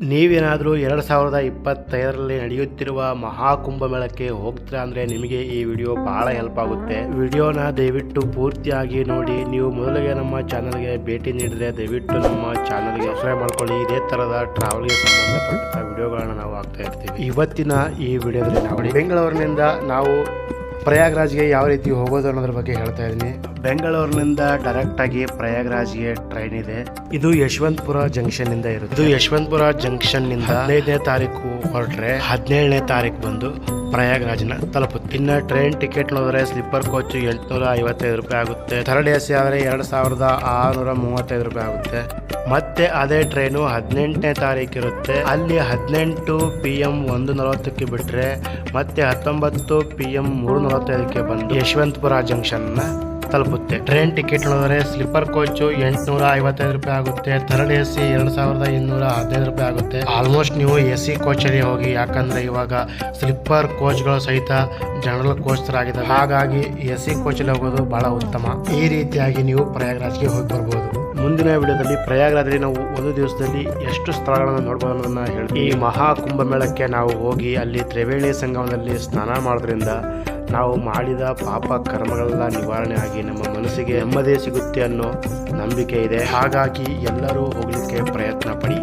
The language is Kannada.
ನೀವೇನಾದರೂ ಎರಡು ಸಾವಿರದ ಇಪ್ಪತ್ತೈದರಲ್ಲಿ ನಡೆಯುತ್ತಿರುವ ಮಹಾಕುಂಭಮೇಳಕ್ಕೆ ಹೋಗ್ತೀರಾ ಅಂದರೆ ನಿಮಗೆ ಈ ವಿಡಿಯೋ ಬಹಳ ಹೆಲ್ಪ್ ಆಗುತ್ತೆ. ವಿಡಿಯೋನ ದಯವಿಟ್ಟು ಪೂರ್ತಿಯಾಗಿ ನೋಡಿ. ನೀವು ಮೊದಲಿಗೆ ನಮ್ಮ ಚಾನಲ್ಗೆ ಭೇಟಿ ನೀಡಿದರೆ ದಯವಿಟ್ಟು ನಮ್ಮ ಚಾನಲ್ಗೆ ಸಬ್ಸ್ಕ್ರೈಬ್ ಮಾಡ್ಕೊಳ್ಳಿ. ಇದೇ ಥರದ ಟ್ರಾವೆಲ್ಗೆ ಸಂಬಂಧಪಟ್ಟ ವಿಡಿಯೋಗಳನ್ನು ನಾವು ಹಾಕ್ತಾ ಇರ್ತೀವಿ. ಇವತ್ತಿನ ಈ ವಿಡಿಯೋದಲ್ಲಿ ನಾವು ಬೆಂಗಳೂರಿನಿಂದ ನಾವು ಪ್ರಯಾಗ್ರಾಜ್ಗೆ ಯಾವ ರೀತಿ ಹೋಗೋದು ಅನ್ನೋದ್ರ ಬಗ್ಗೆ ಹೇಳ್ತಾ ಇದ್ದೀನಿ. ಬೆಂಗಳೂರಿನಿಂದ ಡೈರೆಕ್ಟ್ ಆಗಿ ಪ್ರಯಾಗ್ರಾಜ್ಗೆ ಟ್ರೈನ್ ಇದೆ. ಇದು ಯಶವಂತಪುರ ಜಂಕ್ಷನ್ ಇಂದ ಇರುತ್ತೆ. ಇದು ಯಶವಂತಪುರ ಜಂಕ್ಷನ್ನಿಂದ ಹದಿನೈದನೇ ತಾರೀಕು ಹೊರಟ್ರೆ ಹದಿನೇಳನೇ ತಾರೀಕು ಬಂದು ಪ್ರಯಾಗ್ರಾಜ್ನ ತಲುಪುತ್ತೆ. ಇನ್ನು ಟ್ರೈನ್ ಟಿಕೆಟ್ ನೋಡಿದ್ರೆ ಸ್ಲೀಪರ್ ಕೋಚ್ ಎಂಟುನೂರ ಐವತ್ತೈದು ರೂಪಾಯಿ ಆಗುತ್ತೆ. ಥರ್ಡ್ ಎ ಸಿ ಆದರೆ ಎರಡು ಸಾವಿರದ ಆರುನೂರ ಮೂವತ್ತೈದು ರೂಪಾಯಿ ಆಗುತ್ತೆ. ಮತ್ತೆ ಅದೇ ಟ್ರೈನು ಹದಿನೆಂಟನೇ ತಾರೀಕು ಇರುತ್ತೆ. ಅಲ್ಲಿ ಹದಿನೆಂಟು ಪಿ ಎಂ ಒಂದು ನಲವತ್ತಕ್ಕೆ ಬಿಟ್ಟರೆ ಮತ್ತೆ ಹತ್ತೊಂಬತ್ತು ಪಿ ಎಂ ಮೂರು ನಲವತ್ತೈದಕ್ಕೆ ಬಂದು ಯಶವಂತಪುರ ಜಂಕ್ಷನ್ನ ತಲುಪುತ್ತೆ. ಟ್ರೈನ್ ಟಿಕೆಟ್ ನೋಡಿದ್ರೆ ಸ್ಲೀಪರ್ ಕೋಚು ಎಂಟುನೂರ ಐವತ್ತೈದು ರೂಪಾಯಿ ಆಗುತ್ತೆ. ಥರ್ಡ್ ಎ ಸಿ ಎರಡು ಸಾವಿರದ ಇನ್ನೂರ ಹದಿನೈದು ರೂಪಾಯಿ ಆಗುತ್ತೆ. ಆಲ್ಮೋಸ್ಟ್ ನೀವು ಎ ಸಿ ಕೋಚಲ್ಲಿ ಹೋಗಿ, ಯಾಕಂದ್ರೆ ಇವಾಗ ಸ್ಲೀಪರ್ ಕೋಚ್ಗಳು ಸಹಿತ ಜನರಲ್ ಕೋಚ್ ತರ ಆಗಿದೆ ಹಾಗಾಗಿ ಎ ಸಿ ಕೋಚಲ್ಲಿ ಹೋಗೋದು ಬಹಳ ಉತ್ತಮ. ಈ ರೀತಿಯಾಗಿ ನೀವು ಪ್ರಯಾಗ್ರಾಜ್ಗೆ ಹೋಗಿ ಬರ್ಬೋದು. ಮುಂದಿನ ವಿಡಿಯೋದಲ್ಲಿ ಪ್ರಯಾಗ್ರಾಜಲ್ಲಿ ನಾವು ಒಂದು ದಿವಸದಲ್ಲಿ ಎಷ್ಟು ಸ್ಥಳಗಳನ್ನು ನೋಡ್ಬೋದು ಅನ್ನೋದನ್ನ ಹೇಳಿ ಈ ಮಹಾ ಕುಂಭಮೇಳಕ್ಕೆ ನಾವು ಹೋಗಿ ಅಲ್ಲಿ ತ್ರಿವೇಣಿ ಸಂಗಮದಲ್ಲಿ ಸ್ನಾನ ಮಾಡೋದ್ರಿಂದ ನಾವು ಮಾಡಿದ ಪಾಪ ಕರ್ಮಗಳೆಲ್ಲ ನಿವಾರಣೆ ಆಗಿ ನಮ್ಮ ಮನಸ್ಸಿಗೆ ನೆಮ್ಮದಿ ಸಿಗುತ್ತೆ ಅನ್ನೋ ನಂಬಿಕೆ ಇದೆ. ಹಾಗಾಗಿ ಎಲ್ಲರೂ ಹೋಗಲಿಕ್ಕೆ ಪ್ರಯತ್ನ ಪಡಿ.